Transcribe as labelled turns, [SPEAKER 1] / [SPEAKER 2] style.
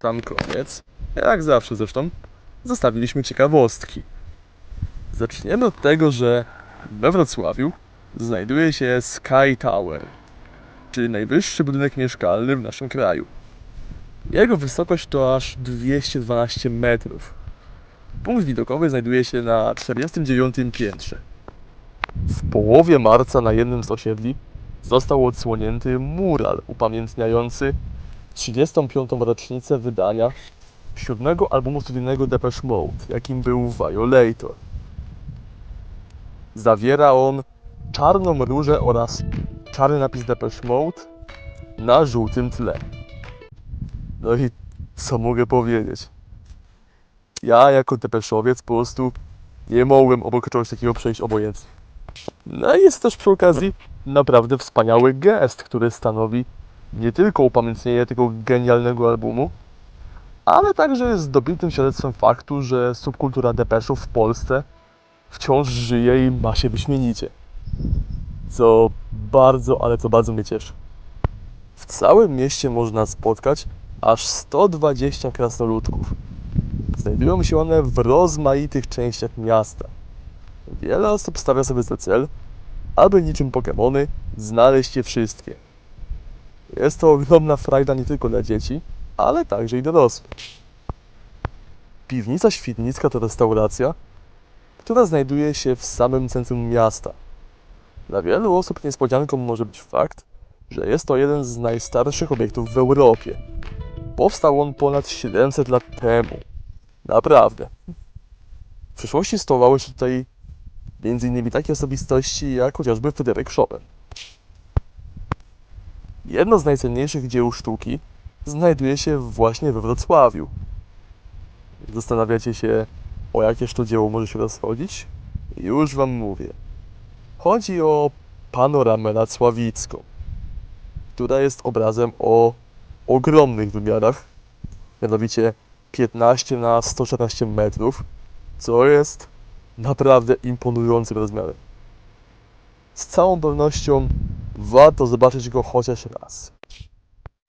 [SPEAKER 1] tam koniec. Jak zawsze zresztą, zostawiliśmy ciekawostki. Zaczniemy od tego, że we Wrocławiu znajduje się Sky Tower, czyli najwyższy budynek mieszkalny w naszym kraju. Jego wysokość to aż 212 metrów. Punkt widokowy znajduje się na 49 piętrze. W połowie marca na jednym z osiedli został odsłonięty mural upamiętniający 35. rocznicę wydania siódmego albumu studyjnego Depeche Mode, jakim był Violator. Zawiera on czarną różę oraz czarny napis Depeche Mode na żółtym tle. No i co mogę powiedzieć? Ja jako depeszowiec po prostu nie mogłem obok czegoś takiego przejść obojętnie. No i jest też przy okazji naprawdę wspaniały gest, który stanowi nie tylko upamiętnienie tego genialnego albumu, ale także jest dobitnym świadectwem faktu, że subkultura depeszów w Polsce wciąż żyje i ma się wyśmienicie. Co bardzo, ale to bardzo mnie cieszy. W całym mieście można spotkać aż 120 krasnoludków. Znajdują się one w rozmaitych częściach miasta. Wiele osób stawia sobie za cel, aby niczym Pokémony znaleźć je wszystkie. Jest to ogromna frajda nie tylko dla dzieci, ale także i dorosłych. Piwnica Świdnicka to restauracja, która znajduje się w samym centrum miasta. Dla wielu osób niespodzianką może być fakt, że jest to jeden z najstarszych obiektów w Europie. Powstał on ponad 700 lat temu. Naprawdę. W przeszłości stołowały się tutaj m.in. takie osobistości jak chociażby Fryderyk Chopin. Jedno z najcenniejszych dzieł sztuki znajduje się właśnie we Wrocławiu. Zastanawiacie się, o jakież to dzieło może się rozchodzić? Już wam mówię. Chodzi o panoramę nad Sławicką, która jest obrazem o ogromnych wymiarach, mianowicie 15 na 114 metrów, co jest naprawdę imponującym rozmiarem. Z całą pewnością warto zobaczyć go chociaż raz.